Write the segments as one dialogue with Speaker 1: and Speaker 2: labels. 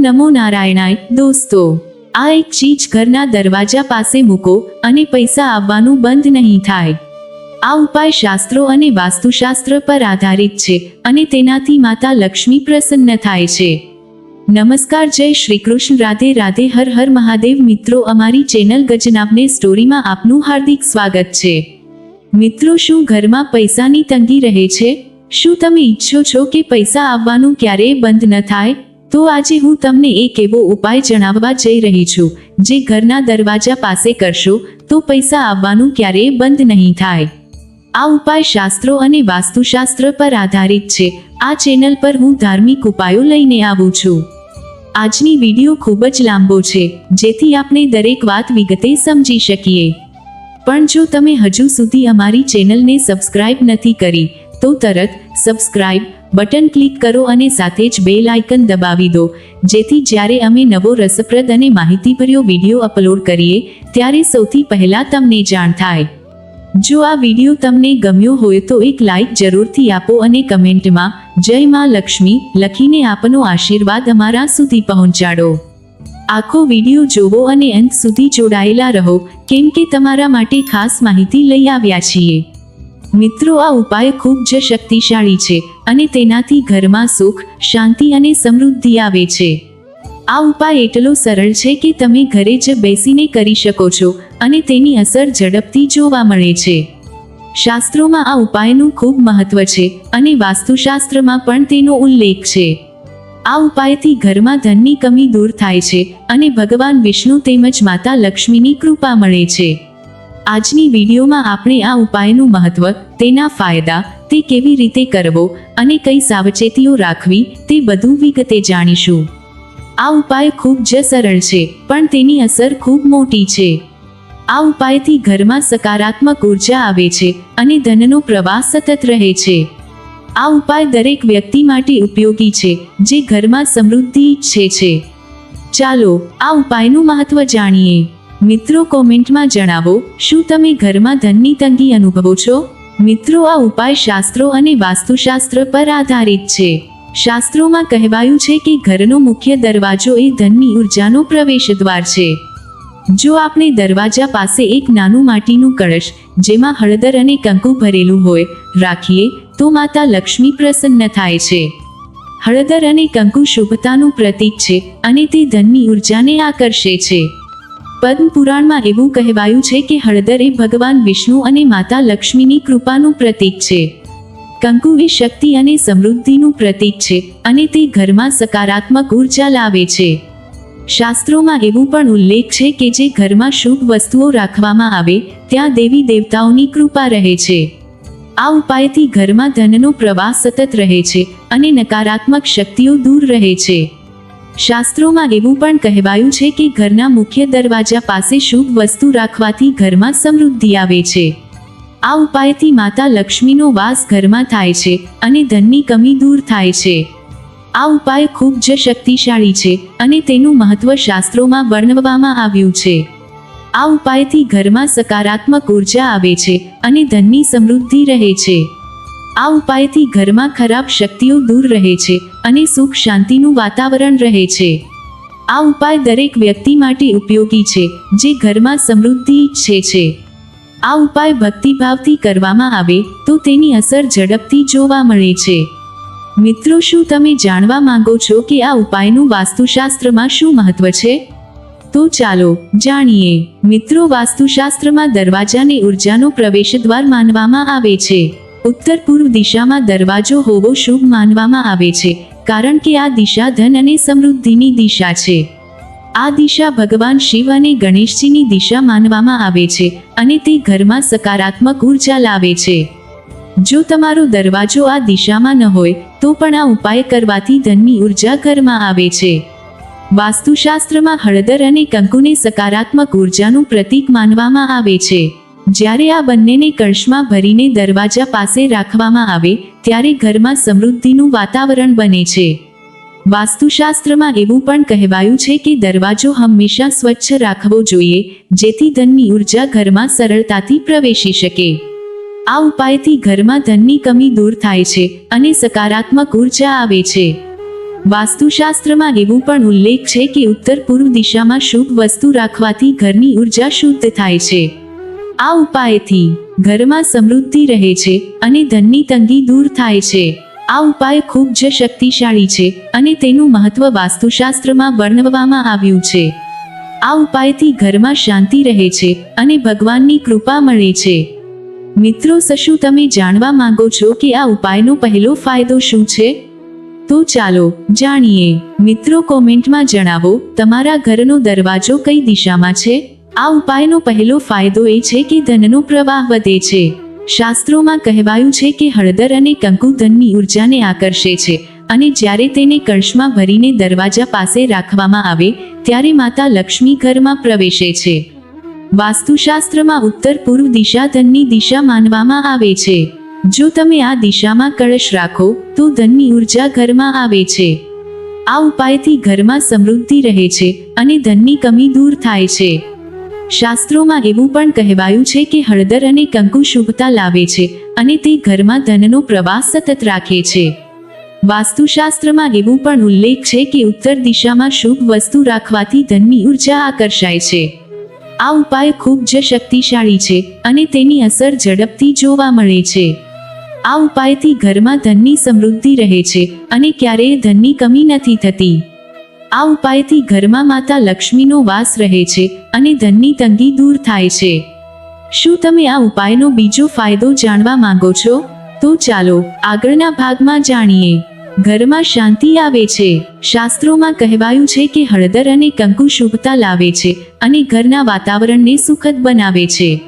Speaker 1: નમો નારાયણાય, દોસ્તો. આ એક ચીજ ઘરના દરવાજા પાસે મૂકો અને પૈસા આવવાનું બંધ નહીં થાય. આ ઉપાય શાસ્ત્રો અને વાસ્તુશાસ્ત્ર પર આધારિત છે અને તેનાથી માતા લક્ષ્મી પ્રસન્ન થાય છે. નમસ્કાર, જય શ્રી કૃષ્ણ. રાધે રાધે, હર હર મહાદેવ. મિત્રો, અમારી ચેનલ ગજનાબને સ્ટોરીમાં આપનું હાર્દિક સ્વાગત છે. મિત્રો, શું ઘરમાં પૈસાની તંગી રહે છે? શું તમે ઈચ્છો છો કે પૈસા આવવાનું ક્યારેય બંધ ન થાય? તો આજે હું તમને એક એવો ઉપાય જણાવવા જઈ રહી છું, જે ઘરના દરવાજા પાસે કરશો, તો પૈસા આવવાનું ક્યારેય બંધ નહીં થાય. આ ઉપાય શાસ્ત્રો અને વાસ્તુશાસ્ત્ર પર આધારિત છે. આ ચેનલ પર હું ધાર્મિક ઉપાયો લઈને આવું છું. આજની વીડિયો ખૂબ જ લાંબો છે, જેથી આપણે દરેક વાત વિગતે સમજી શકીએ. પણ જો તમે હજુ સુધી અમારી ચેનલને સબસ્ક્રાઇબ નથી કરી, તો તરત સબસ્ક્રાઇબ બટન ક્લિક કરો અને સાથે જ બેલ આઇકન દબાવી દો. જેથી જ્યારે અમે નવો રસપ્રદ અને માહિતીભર્યો વીડિયો અપલોડ કરીએ, ત્યારે સૌથી પહેલા તમને જાણ થાય. જો આ વીડિયો તમને ગમ્યો હોય તો એક લાઇક જરૂરથી આપો અને કમેન્ટમાં, જય માં લક્ષ્મી લખીને આપનો આશીર્વાદ અમારા સુધી પહોંચાડો. આખો વીડિયો જોવો અને અંત સુધી જોડાયેલા રહો. કેમ કે તમારા માટે ખાસ માહિતી લઈ આવ્યા છીએ. મિત્રો, આ ઉપાય ખૂબ જ શક્તિશાળી છે અને તેનાથી ઘરમાં સુખ, શાંતિ અને સમૃદ્ધિ આવે છે. આ ઉપાય એટલો સરળ છે કે તમે ઘરે જ બેસીને કરી શકો છો અને તેની અસર ઝડપથી જોવા મળે છે. શાસ્ત્રોમાં આ ઉપાયનું ખૂબ મહત્વ છે અને વાસ્તુશાસ્ત્રમાં પણ તેનો ઉલ્લેખ છે. આ ઉપાયથી ઘરમાં ધનની કમી દૂર થાય છે અને ભગવાન વિષ્ણુ તેમજ માતા લક્ષ્મીની કૃપા મળે છે. આજની વિડીયોમાં આપણે આ ઉપાયનું મહત્વ, તેના ફાયદા, તે કેવી રીતે કરવો અને કઈ સાવચેતીઓ રાખવી, તે બધું વિગતે જાણીશું. આ ઉપાય ખૂબ જ સરળ છે, પણ તેની અસર ખૂબ મોટી છે. આ ઉપાયથી ઘરમાં સકારાત્મક ઊર્જા આવે છે અને ધનનો પ્રવાહ સતત રહે છે. આ ઉપાય દરેક વ્યક્તિ માટે ઉપયોગી છે, જે ઘરમાં સમૃદ્ધિ ઈચ્છે છે. ચાલો, આ ઉપાયનું મહત્વ જાણીએ. મિત્રો કોમેન્ટમાં જણાવો, શું તમે ઘરમાં ધનની તંગી અનુભવો છો? મિત્રો, આ ઉપાય શાસ્ત્રો અને વાસ્તુશાસ્ત્ર પર આધારિત છે. શાસ્ત્રોમાં કહેવાયું છે કે ઘરનો મુખ્ય દરવાજો એ ધનની ઉર્જાનો પ્રવેશ દ્વાર છે. જો આપણે દરવાજા પાસે એક નાનું માટીનું કળશ, જેમાં હળદર અને કંકુ ભરેલું હોય, રાખીએ, તો માતા લક્ષ્મી પ્રસન્ન થાય છે. હળદર અને કંકુ શુભતાનું પ્રતીક છે અને તે ધનની ઉર્જાને આકર્ષે છે. પદ્મ પુરાણમાં એવું કહેવાયું છે કે હળદર એ ભગવાન વિષ્ણુ અને માતા લક્ષ્મીની કૃપાનું પ્રતીક છે. કંકુ એ શક્તિ અને સમૃદ્ધિનું પ્રતીક છે અને તે ઘરમાં સકારાત્મક ઊર્જા લાવે છે. શાસ્ત્રોમાં એવું પણ ઉલ્લેખ છે કે જે ઘરમાં શુભ વસ્તુઓ રાખવામાં આવે, ત્યાં દેવી દેવતાઓની કૃપા રહે છે. આ ઉપાયથી ઘરમાં ધનનો પ્રવાહ સતત રહે છે અને નકારાત્મક શક્તિઓ દૂર રહે છે. શાસ્ત્રોમાં એવું પણ કહેવાયું છે કે ઘરના મુખ્ય દરવાજા પાસે શુભ વસ્તુ રાખવાથી ઘરમાં સમૃદ્ધિ આવે છે. આ ઉપાયથી માતા લક્ષ્મીનો વાસ ઘરમાં થાય છે અને ધનની કમી દૂર થાય છે. આ ઉપાય ખૂબ જ શક્તિશાળી છે અને તેનું મહત્વ શાસ્ત્રોમાં વર્ણવવામાં આવ્યું છે. આ ઉપાયથી ઘરમાં સકારાત્મક ઊર્જા આવે છે અને ધનની સમૃદ્ધિ રહે છે. આ ઉપાયથી ઘરમાં ખરાબ શક્તિઓ દૂર રહે છે અને સુખ શાંતિનું વાતાવરણ રહે છે. આ ઉપાય દરેક વ્યક્તિ માટે ઉપયોગી છે, જે ઘરમાં સમૃદ્ધિ ઈચ્છે છે. આ ઉપાય ભક્તિભાવથી કરવામાં આવે તો તેની અસર ઝડપથી જોવા મળે છે. મિત્રો, શું તમે જાણવા માંગો છો કે આ ઉપાયનું વાસ્તુશાસ્ત્રમાં શું મહત્વ છે? તો ચાલો જાણીએ. મિત્રો, વાસ્તુશાસ્ત્રમાં દરવાજાને ઉર્જાનો પ્રવેશદ્વાર માનવામાં આવે છે. ઉત્તર પૂર્વ દિશામાં દરવાજો હોવો શુભ માનવામાં આવે છે, કારણ કે આ દિશા ધન અને સમૃદ્ધિની દિશા છે. આ દિશા ભગવાન શિવ અને ગણેશજીની દિશા માનવામાં આવે છે અને તે ઘરમાં સકારાત્મક ઊર્જા લાવે છે. જો તમારો દરવાજો આ દિશામાં ન હોય, તો પણ આ ઉપાય કરવાથી ધનની ઊર્જા ઘરમાં આવે છે. વાસ્તુશાસ્ત્રમાં હળદર અને કંકુને સકારાત્મક ઉર્જાનું પ્રતીક માનવામાં આવે છે. જ્યારે આ બંનેને કળશમાં ભરીને દરવાજા પાસે રાખવામાં આવે, ત્યારે ઘરમાં સમૃદ્ધિનું વાતાવરણ બને છે. વાસ્તુશાસ્ત્રમાં એવું પણ કહેવાયું છે કે દરવાજો હંમેશા સ્વચ્છ રાખવો જોઈએ, જેથી ધનની ઊર્જા ઘરમાં સરળતાથી પ્રવેશી શકે. આ ઉપાયથી ઘરમાં ધનની કમી દૂર થાય છે અને સકારાત્મક ઊર્જા આવે છે. વાસ્તુશાસ્ત્રમાં એવું પણ ઉલ્લેખ છે કે ઉત્તર પૂર્વ દિશામાં શુભ વસ્તુ રાખવાથી ઘરની ઊર્જા શુદ્ધ થાય છે. આ ઉપાયથી ઘરમાં સમૃદ્ધિ રહે છે અને ધનની તંગી દૂર થાય છે. આ ઉપાય ખૂબ જ શક્તિશાળી છે અને તેનું મહત્વ વાસ્તુશાસ્ત્રમાં વર્ણવવામાં આવ્યું છે. આ ઉપાયથી ઘરમાં શાંતિ રહે છે અને ભગવાનની કૃપા મળે છે. મિત્રો શું તમે જાણવા માંગો છો કે આ ઉપાયનો પહેલો ફાયદો શું છે? તો ચાલો જાણીએ. મિત્રો કોમેન્ટમાં જણાવો, તમારા ઘરનો દરવાજો કઈ દિશામાં છે? આ ઉપાયનો પહેલો ફાયદો એ છે કે ધનનો પ્રવાહ વધે છે. શાસ્ત્રોમાં કહેવાયું છે કે હળદર અને કંકુ ધનની ઉર્જાને આકર્ષે છે અને જ્યારે તેને કળશમાં ભરીને દરવાજા પાસે રાખવામાં આવે, ત્યારે માતા લક્ષ્મી ઘરમાં પ્રવેશે છે. વાસ્તુશાસ્ત્રમાં ઉત્તર પૂર્વ દિશા ધનની દિશા માનવામાં આવે છે. જો તમે આ દિશામાં કળશ રાખો, તો ધનની ઊર્જા ઘરમાં આવે છે. આ ઉપાયથી ઘરમાં સમૃદ્ધિ રહે છે અને ધનની કમી દૂર થાય છે. શાસ્ત્રોમાં એવું પણ કહેવાયું છે કે હળદર અને કંકુ શુભતા લાવે છે અને તે ઘરમાં ધનનો પ્રવાહ સતત રાખે છે. વાસ્તુશાસ્ત્રમાં એવું પણ ઉલ્લેખ છે કે ઉત્તર દિશામાં શુભ વસ્તુ રાખવાથી ધનની ઊર્જા આકર્ષાય છે. આ ઉપાય ખૂબ જ શક્તિશાળી છે અને તેની અસર ઝડપથી જોવા મળે છે. આ ઉપાયથી ઘરમાં ધનની સમૃદ્ધિ રહે છે અને ક્યારેય ધનની કમી નથી થતી. આ ઉપાયથી ઘરમાં માતા લક્ષ્મીનો વાસ રહે છે અને ધનની તંગી દૂર થાય છે. શું તમે આ ઉપાયનો બીજો ફાયદો જાણવા માંગો છો? તો ચાલો, આગળના ભાગમાં જાણીએ. ઘરમાં શાંતિ આવે છે. શાસ્ત્રોમાં કહેવાયું છે કે હળદર અને કંકુ શુભતા લાવે છે અને ઘરના વાતાવરણને સુખદ બનાવે છે.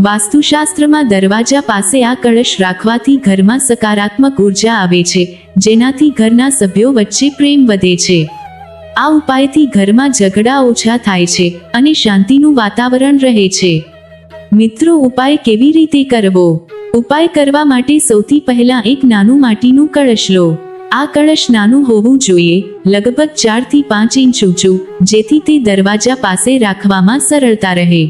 Speaker 1: વાસ્તુશાસ્ત્રમાં દરવાજા પાસે આ કળશ રાખવાથી ઘરમાં સકારાત્મક ઊર્જા આવે છે, જેનાથી ઘરના સભ્યો વચ્ચે પ્રેમ વધે છે. આ ઉપાયથી ઘરમાં ઝઘડા ઓછા થાય છે અને શાંતિનું વાતાવરણ રહે છે. મિત્રો, ઉપાય કેવી રીતે કરવો? ઉપાય કરવા માટે સૌથી પહેલા એક નાનું માટીનું કળશ લો. આ કળશ નાનું હોવું જોઈએ, લગભગ ચારથી પાંચ ઇંચ ઊંચું, જેથી તે દરવાજા પાસે રાખવામાં સરળતા રહે.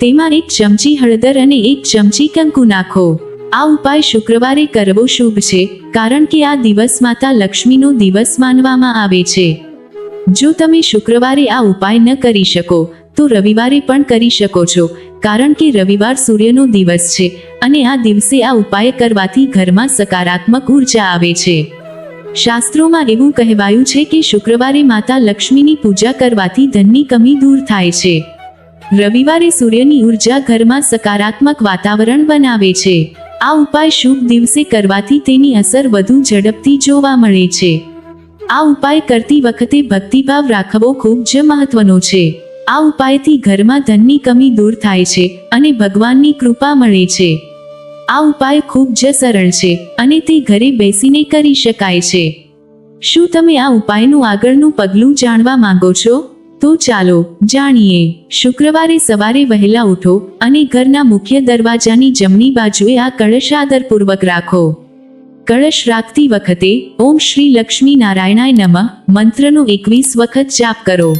Speaker 1: તેમાં એક ચમચી હળદર અને એક ચમચી કંકુ નાખો. આ ઉપાય શુક્રવારે કરવો શુભ છે, કારણ કે આ દિવસ માતા લક્ષ્મીનો દિવસ માનવામાં આવે છે. જો તમે શુક્રવારે આ ઉપાય ન કરી શકો, તો રવિવારે પણ કરી શકો છો, કારણ કે રવિવાર સૂર્યનો દિવસ છે અને આ દિવસે આ ઉપાય કરવાથી ઘરમાં સકારાત્મક ઊર્જા આવે છે. શાસ્ત્રોમાં એવું કહેવાયું છે કે શુક્રવારે માતા લક્ષ્મીની પૂજા કરવાથી ધનની કમી દૂર થાય છે. રવિવારે સૂર્યની ઊર્જા ઘરમાં સકારાત્મક વાતાવરણ બનાવે છે. આ ઉપાય શુભ દિવસે કરવાથી તેની અસર વધુ ઝડપથી જોવા મળે છે. આ ઉપાય કરતી વખતે ભક્તિભાવ રાખવો ખૂબ જ મહત્વનો છે. આ ઉપાયથી ઘરમાં ધનની કમી દૂર થાય છે અને ભગવાનની કૃપા મળે છે. આ ઉપાય ખૂબ જ સરળ છે અને તે ઘરે બેસીને કરી શકાય છે. શું તમે આ ઉપાયનું આગળનું પગલું જાણવા માંગો છો? તો ચાલો, જાણીએ. શુક્રવારે સવારે વહેલા ઉઠો અને ઘરના મુખ્ય દરવાજાની જમણી બાજુએ આ કળશ આદરપૂર્વક રાખો. કળશ રાખતી વખતે ઓમ શ્રી લક્ષ્મી નારાયણાય નમઃ, મંત્રનો એકવીસ વખત જાપ કરો.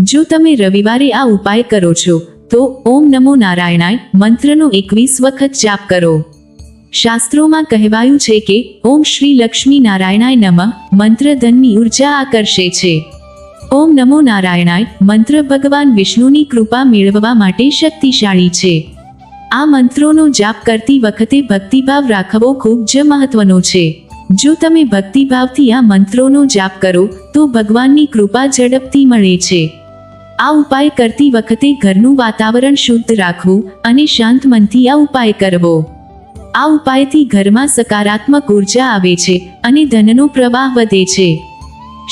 Speaker 1: જો તમે રવિવારે આ ઉપાય કરો છો, તો ઓમ નમો નારાયણાય, મંત્રનો એકવીસ વખત જાપ કરો. શાસ્ત્રોમાં કહેવાયું છે કે, ઓમ શ્રી લક્ષ્મી નારાયણાય નમઃ, મંત્ર ધનની ઊર્જા આકર્ષે છે. ઓમ નમો નારાયણાય, મંત્ર ભગવાન વિષ્ણુની કૃપા મેળવવા માટે શક્તિશાળી છે. આ મંત્રોનો જાપ કરતી વખતે ભક્તિભાવ રાખવો ખૂબ જ મહત્વનો છે. જો તમે ભક્તિભાવથી આ મંત્રોનો જાપ કરો, તો ભગવાનની કૃપા ઝડપથી મળે છે. આ ઉપાય કરતી વખતે ઘરનું વાતાવરણ શુદ્ધ રાખવું અને શાંત મનથી આ ઉપાય કરવો. આ ઉપાયથી ઘરમાં સકારાત્મક ઊર્જા આવે છે અને ધનનો પ્રવાહ વધે છે.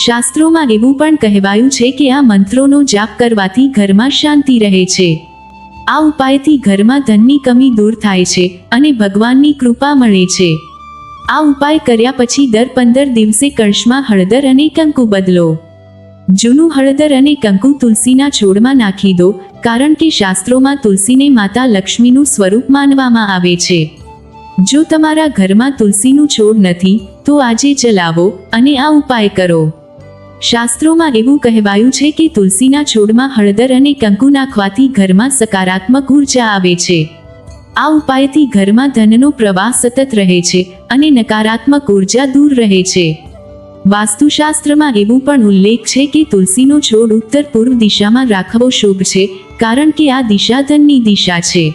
Speaker 1: શાસ્ત્રોમાં એવું પણ કહેવાયું છે કે આ મંત્રોનો જાપ કરવાથી ઘરમાં શાંતિ રહે છે. આ ઉપાયથી ઘરમાં ધનની કમી દૂર થાય છે અને ભગવાનની કૃપા મળે છે. આ ઉપાય કર્યા પછી દર પંદર દિવસે કળશમાં હળદર અને કંકુ બદલો. જૂનું હળદર અને કંકુ તુલસીના છોડમાં નાખી દો, કારણ કે શાસ્ત્રોમાં તુલસીને માતા લક્ષ્મીનું સ્વરૂપ માનવામાં આવે છે. જો તમારા ઘરમાં તુલસીનું છોડ નથી, તો આજે ચલાવો અને આ ઉપાય કરો. શાસ્ત્રોમાં એવું કહેવાયું છે કે તુલસીના છોડમાં હળદર અને કંકુ નાખવાથી ઘરમાં સકારાત્મક ઊર્જા આવે છે. આ ઉપાયથી ઘરમાં ધનનો પ્રવાહ સતત રહે છે અને નકારાત્મક ઊર્જા દૂર રહે છે. વાસ્તુશાસ્ત્રમાં એવું પણ ઉલ્લેખ છે કે તુલસીનો છોડ ઉત્તર પૂર્વ દિશામાં રાખવો શુભ છે, કારણ કે આ દિશા ધનની દિશા છે.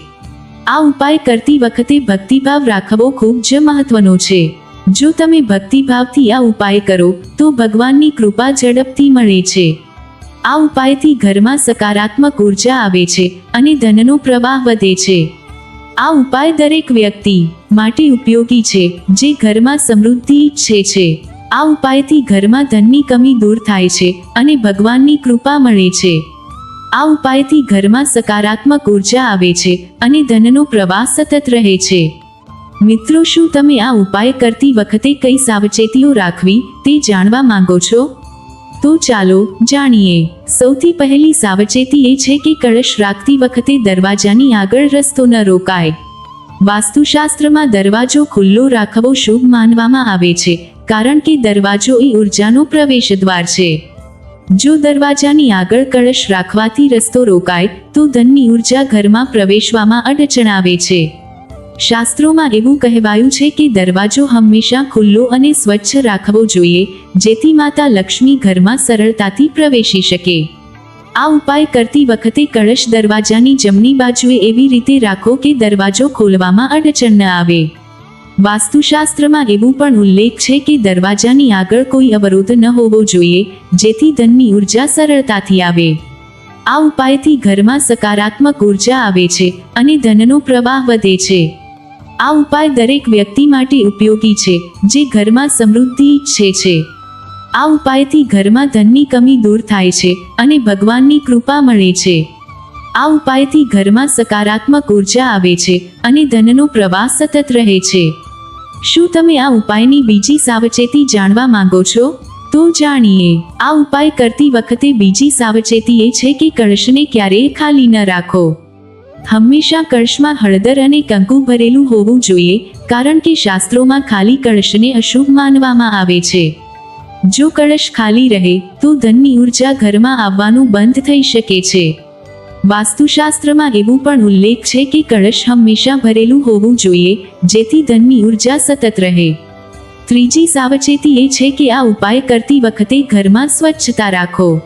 Speaker 1: આ ઉપાય કરતી વખતે ભક્તિભાવ રાખવો ખૂબ જ મહત્વનો છે. જો તમે ભક્તિભાવથી આ ઉપાય કરો, તો ભગવાનની કૃપા ઝડપથી મળે છે. આ ઉપાયથી ઘરમાં સકારાત્મક ઊર્જા આવે છે અને ધનનો પ્રવાહ વધે છે. આ ઉપાય દરેક વ્યક્તિ માટે ઉપયોગી છે, જે ઘરમાં સમૃદ્ધિ ઈચ્છે છે. આ ઉપાયથી ઘરમાં ધનની કમી દૂર થાય છે અને ભગવાનની કૃપા મળે છે. આ ઉપાયથી ઘરમાં સકારાત્મક ઊર્જા આવે છે અને ધનનો પ્રવાહ સતત રહે છે. મિત્રો શું તમે આ ઉપાય કરતી વખતે કઈ સાવચેતીઓ રાખવી તે જાણવા માંગો છો? તો ચાલો જાણીએ. સૌથી પહેલી સાવચેતી એ છે કે કળશ રાખતી વખતે દરવાજાની આગળ રસ્તો ન રોકાય. વાસ્તુશાસ્ત્રમાં દરવાજો ખુલ્લો રાખવો શુભ માનવામાં આવે છે, કારણ કે દરવાજો એ ઉર્જાનો પ્રવેશ દ્વાર છે. જો દરવાજાની આગળ કળશ રાખવાથી રસ્તો રોકાય, તો ધનની ઊર્જા ઘરમાં પ્રવેશવામાં અડચણ આવે છે. શાસ્ત્રોમાં એવું કહેવાયું છે કે દરવાજો હંમેશા ખુલ્લો અને સ્વચ્છ રાખવો જોઈએ, જેથી માતા લક્ષ્મી ઘરમાં સરળતાથી પ્રવેશી શકે. આ ઉપાય કરતી વખતે કળશ દરવાજાની જમણી બાજુએ એવી રીતે રાખો કે દરવાજો ખોલવામાં અડચણ ન આવે. વાસ્તુશાસ્ત્રમાં એવું પણ ઉલ્લેખ છે કે દરવાજાની આગળ કોઈ અવરોધ ન હોવો જોઈએ, જેથી ધનની ઊર્જા સરળતાથી આવે. આ ઉપાયથી ઘરમાં સકારાત્મક ઊર્જા આવે છે અને ધનનો પ્રવાહ વધે છે. આ ઉપાય દરેક વ્યક્તિ માટે ઉપયોગી છે, જે ઘરમાં સમૃદ્ધિ ઈચ્છે છે. આ ઉપાયથી ઘરમાં ધનની કમી દૂર થાય છે અને ભગવાનની કૃપા મળે છે. આ ઉપાયથી ઘરમાં સકારાત્મક ઊર્જા આવે છે અને ધનનો પ્રવાહ સતત રહે છે. શું તમે આ ઉપાયની બીજી સાવચેતી જાણવા માંગો છો? તો જાણીએ, આ ઉપાય કરતી વખતે બીજી સાવચેતી એ છે કે કળશને ક્યારેય ખાલી ન રાખો. હંમેશા કળશમાં હળદર અને કંકુ ભરેલું હોવું જોઈએ, કારણ કે શાસ્ત્રોમાં ખાલી કળશને અશુભ માનવામાં આવે છે. જો કળશ ખાલી રહે, તો ધનની ઊર્જા ઘરમાં આવવાનું બંધ થઈ શકે છે. વાસ્તુશાસ્ત્રમાં એવું પણ ઉલ્લેખ છે કે કળશ હંમેશા ભરેલું હોવું જોઈએ, જેથી ધનની ઊર્જા સતત રહે. ત્રીજી સાવચેતી એ છે કે આ ઉપાય કરતી વખતે ઘરમાં સ્વચ્છતા રાખો.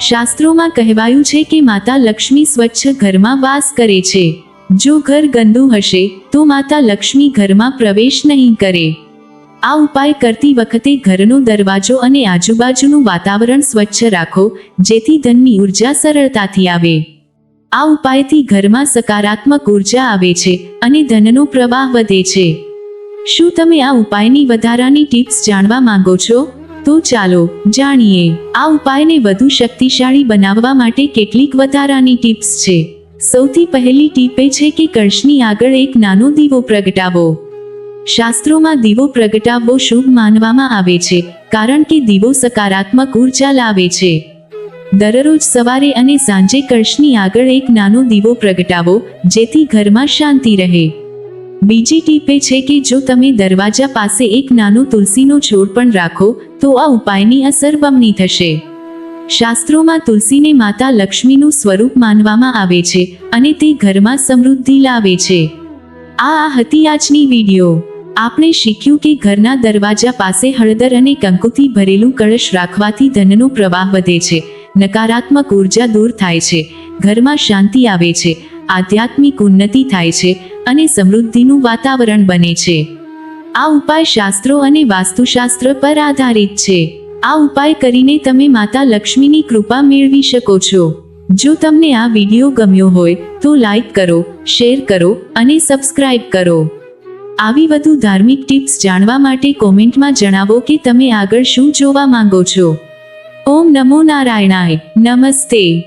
Speaker 1: શાસ્ત્રોમાં કહેવાયું છે કે માતા લક્ષ્મી સ્વચ્છ ઘરમાં વાસ કરે છે. જો ઘર ગંદુ હશે, તો માતા લક્ષ્મી ઘરમાં પ્રવેશ નહીં કરે. આ ઉપાય કરતી વખતે ઘરનો દરવાજો અને આજુબાજુનું વાતાવરણ સ્વચ્છ રાખો, જેથી ધનની ઊર્જા સરળતાથી આવે. આ ઉપાયથી ઘરમાં સકારાત્મક ઊર્જા આવે છે અને ધનનો પ્રવાહ વધે છે. શું તમે આ ઉપાયની વધારાની ટિપ્સ જાણવા માંગો છો? તો ચાલો જાણીએ, આ ઉપાયને વધુ શક્તિશાળી બનાવવા માટે કેટલીક વધારાની ટિપ્સ છે. સૌથી પહેલી ટીપ એ છે કે કળશની આગળ એક નાનો દીવો પ્રગટાવો. શાસ્ત્રોમાં દીવો પ્રગટાવવો શુભ માનવામાં આવે છે, કારણ કે દીવો સકારાત્મક ઊર્જા લાવે છે. દરરોજ સવારે અને સાંજે કળશની આગળ એક નાનો દીવો પ્રગટાવો, જેથી ઘરમાં શાંતિ રહે. બીજી ટીપ એ છે કે જો તમે દરવાજા પાસે એક નાનો તુલસીનો છોડ પણ રાખો, તો આ ઉપાયની અસર બમણી થશે. શાસ્ત્રોમાં તુલસીને માતા લક્ષ્મીનું સ્વરૂપ માનવામાં આવે છે અને તે ઘરમાં સમૃદ્ધિ લાવે છે. આ હતી આજની વીડિયો. આપણે શીખ્યું કે ઘરના દરવાજા પાસે હળદર અને કંકુથી ભરેલું કળશ રાખવાથી ધનનો પ્રવાહ વધે છે. નકારાત્મક ઊર્જા દૂર થાય છે. ઘરમાં શાંતિ આવે છે. આધ્યાત્મિક ઉન્નતિ થાય છે. અને સમૃદ્ધિનું વાતાવરણ બને છે. આ ઉપાય શાસ્ત્રો અને વાસ્તુશાસ્ત્ર પર આધારિત છે. આ ઉપાય કરીને તમે માતા લક્ષ્મીની કૃપા મેળવી શકો છો. જો તમને આ વીડિયો ગમ્યો હોય, તો લાઈક કરો, શેર કરો અને સબસ્ક્રાઇબ કરો. આવી વધુ ધાર્મિક ટિપ્સ જાણવા માટે કોમેન્ટમાં જણાવો કે તમે આગળ શું જોવા માંગો છો. ઓમ નમો નારાયણાય. નમસ્તે.